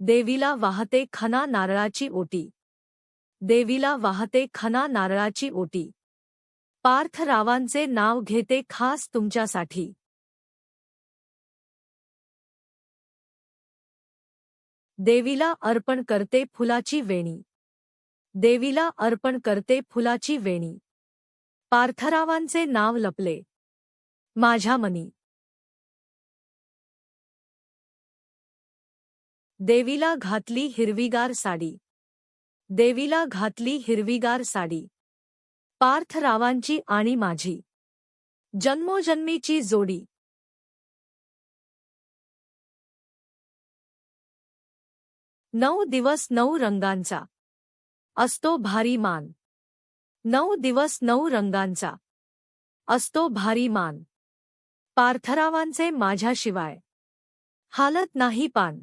देवीला वाहते खना नारळाची ओटी. देवीला वाहते खना नारळाची ओटी. पार्थरावांचे नाव घेते खास तुमच्यासाठी. देवीला अर्पण करते फुलाची वेणी. देवीला अर्पण करते फुलाची वेणी. पार्थरावांचे नाव लपले. माझ्या मनी. देवीला घातली हिरवीगार साडी. देवीला घातली हिरवीगार साडी. पार्थरावांची आणि माझी. जन्मोजन्मीची जोडी. नऊ दिवस नऊ रंगांचा. असतो भारी मान. नऊ दिवस नऊ रंगांचा. असतो भारी मान. पार्थरावांचे माझ्याशिवाय. हालत नाही पान.